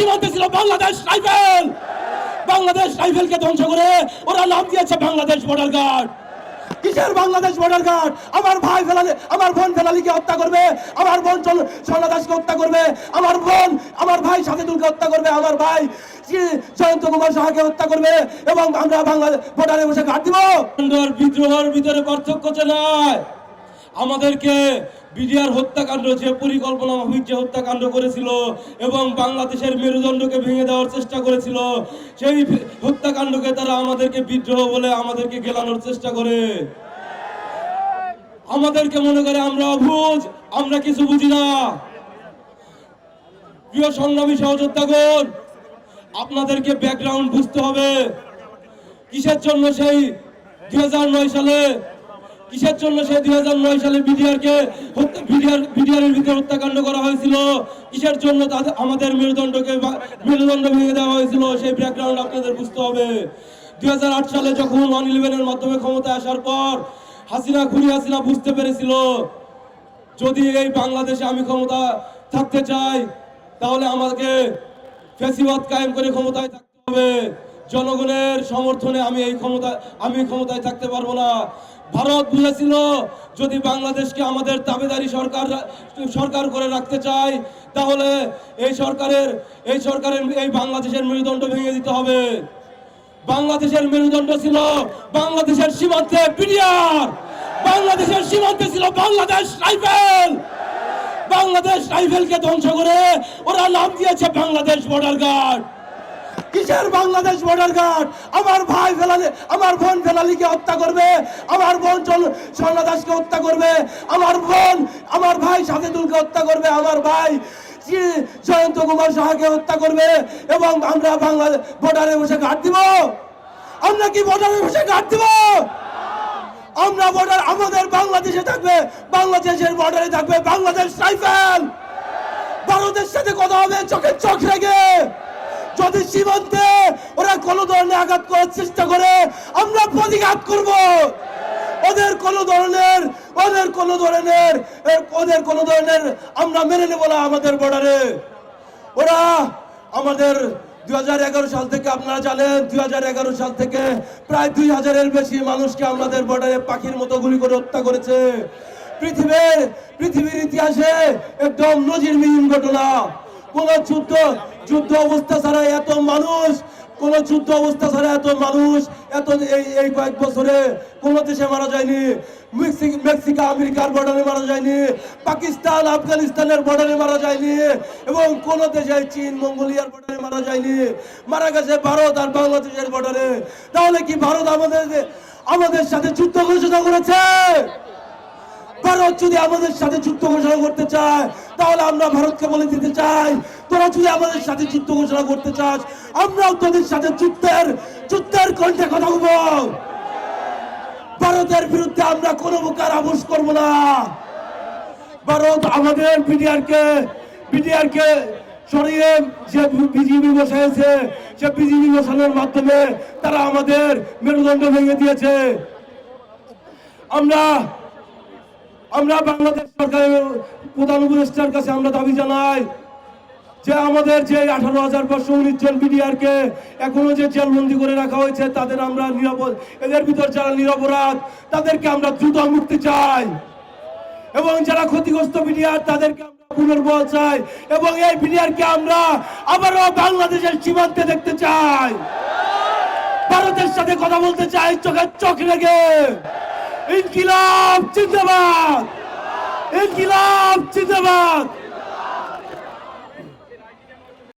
সীমান্তে ছিল বাংলাদেশ রাইফেল! বাংলাদেশ রাইফেলকে ধ্বংস করে ওরা নাম দিয়েছে বাংলাদেশ বর্ডার গার্ড কিসের বাংলাদেশ বর্ডার গার্ড আমার ভাই ফেলালি, আমার বোন ফেলালিকে হত্যা করবে, আমার বোন স্বর্ণা দাসকে হত্যা করবে, আমার বোন, আমার ভাই সাথেদুলকে হত্যা করবে, আমার ভাই জয়ন্ত কুমার সাহাকে হত্যা করবে এবং আমরা বাংলাদেশ বর্ডারে বসে ঘাট দিব। বিদ্রোহের ভিতরে পার্থক্য চেনায় আমাদেরকে বিডিআর হত্যাকাণ্ড যে পরিকল্পনা মাফিক যে হত্যাকাণ্ড করেছিল এবং বাংলাদেশের মেরুদণ্ডকে ভেঙে দেওয়ার চেষ্টা করেছিল, সেই হত্যাকাণ্ডকে তারা আমাদেরকে বিদ্রোহ বলে আমাদেরকে গেলানোর চেষ্টা করে। আমাদেরকে মনে করে আমরা অবুঝ, আমরা কিছু বুঝি না। প্রিয় সংগ্রামী সহযোদ্ধাগণ, আপনাদেরকে ব্যাকগ্রাউন্ড বুঝতে হবে। কিসের জন্য সেই দুই হাজার নয় সালে কিসের জন্য সে দুই হাজার নয় সালে বিডিআরকে বিডিআর বিডিআরের ভিতরে হত্যাকাণ্ড করা হয়েছিল? কিসের জন্য তাদের আমাদের মেরুদণ্ডকে মেরুদণ্ড ভেঙে দেওয়া হয়েছিল? সেই ব্যাকগ্রাউন্ড আপনাদের বুঝতে হবে। দুই সালে যখন ওয়ান ইলেভেনের মাধ্যমে ক্ষমতায় আসার পর হাসিনা ঘুরি হাসিনা বুঝতে পেরেছিল, যদি এই বাংলাদেশে আমি ক্ষমতা থাকতে চাই, তাহলে আমাকে ফেসিবাদ কায়েম করে ক্ষমতায় থাকতে হবে। জনগণের সমর্থনে আমি এই ক্ষমতা, আমি ক্ষমতায় থাকতে পারব না। ভারত বুঝেছিল, যদি বাংলাদেশকে আমাদের দাবিদারি সরকার সরকার করে রাখতে চাই তাহলে এই সরকারের এই সরকারের, এই বাংলাদেশের মেরুদণ্ড ভেঙে দিতে হবে। বাংলাদেশের মেরুদণ্ড ছিল বাংলাদেশের সীমান্তে বিডিআর বাংলাদেশের সীমান্তে ছিল বাংলাদেশ রাইফেল। বাংলাদেশ রাইফেলকে ধ্বংস করে ওরা নাম দিয়েছে বাংলাদেশ বর্ডার গার্ড। কিসের বাংলাদেশ বর্ডার গার্ড আমার ভাই ফেলালি, আমার বোন ফেলালিকে হত্যা করবে, আমার বোন স্বর্ণা দাসকে হত্যা করবে, আমার বোন, আমার ভাই সাথেদুলকে হত্যা করবে, আমার ভাই জয়ন্ত কুমার সাহাকে হত্যা করবে, এবং আমরা বাংলা বর্ডারে বসে ঘাট দিব। আমরা কি বর্ডারে বসে ঘাট দিব? আমরা বর্ডার আমাদের বাংলাদেশে থাকবে, বাংলাদেশের বর্ডারে থাকবে বাংলাদেশ রাইফেল। ভারতের সাথে কথা হবে, চোখে চোখ রেখে। যদি সীমান্তে ওরা কোনো ধরনের আঘাত করার চেষ্টা করে, আমরা প্রতিঘাত করব। ওদের কোনো ধরনের, ওদের কোনো ধরনের, ওদের কোনো ধরনের আমরা মেনে নেব না আমাদের বর্ডারে। ওরা আমাদের দু হাজার এগারো সাল থেকে আপনারা জানেন, দুই হাজার এগারো সাল থেকে প্রায় দুই হাজারের বেশি মানুষকে আমাদের বর্ডারে পাখির মতো গুলি করে হত্যা করেছে। পৃথিবীর পৃথিবীর ইতিহাসে একদম নজির নজিরবিহীন ঘটনা। কোন যুদ্ধ যুদ্ধ অবস্থা ছাড়া এত মানুষ, কোন যুদ্ধ অবস্থা ছাড়া এত মানুষ, এত এই এই কয়েক বছরে কোন দেশে মারা যায়নি। মেক্সিকো আমেরিকার বর্ডারে মারা যায়নি। পাকিস্তান, আফগানিস্তানের বর্ডারে মারা যায়নি। এবং কোন দেশে চীন, মঙ্গোলিয়ার বর্ডারে মারা যায়নি। মারা গেছে ভারত আর বাংলাদেশের বর্ডারে তাহলে কি ভারত আমাদের আমাদের সাথে যুদ্ধ ঘোষণা করেছে? ভারত যদি আমাদের সাথে যুদ্ধ ঘোষণা করতে চায়, তাহলে আমরা ভারতকে বলে দিতে চাই। তোরা যদি আমাদের সাথে যুদ্ধ ঘোষণা করতে চাস, আমরাও তোদের সাথে যুদ্ধের যুদ্ধের কণ্ঠে কথা বলব। ভারতের বিরুদ্ধে আমরা কোনো প্রকার আপোষ করব না। ভারত আমাদের বিডিআর কে বিডিআর কে সরিয়ে যে বিজিবি বসাইছে, সে বিজিবি বসানোর মাধ্যমে তারা আমাদের মেরুদণ্ড ভেঙে দিয়েছে। আমরা আমরা বাংলাদেশ সরকারের প্রধান উপদেষ্টার কাছে আমরা দাবি জানাই যে আমাদের যে আঠারো হাজার পাঁচশো উনিশ জন বিডিআর কে এখনও যে জেলবন্দি করে রাখা হয়েছে, তাদের আমরা নিরাপদ এদের ভিতর যারা নিরপরাধ, তাদেরকে আমরা দ্রুত মুক্তি চাই। এবং যারা ক্ষতিগ্রস্ত বিডিআর তাদেরকে আমরা পুনর্বল চাই। এবং এই বিডিআর কে আমরা আবারও বাংলাদেশের সীমান্তে দেখতে চাই। ভারতের সাথে কথা বলতে চাই, চোখের চোখ রেখে। ইনকিলাব জিন্দাবাদ! ইনকিলাব জিন্দাবাদ!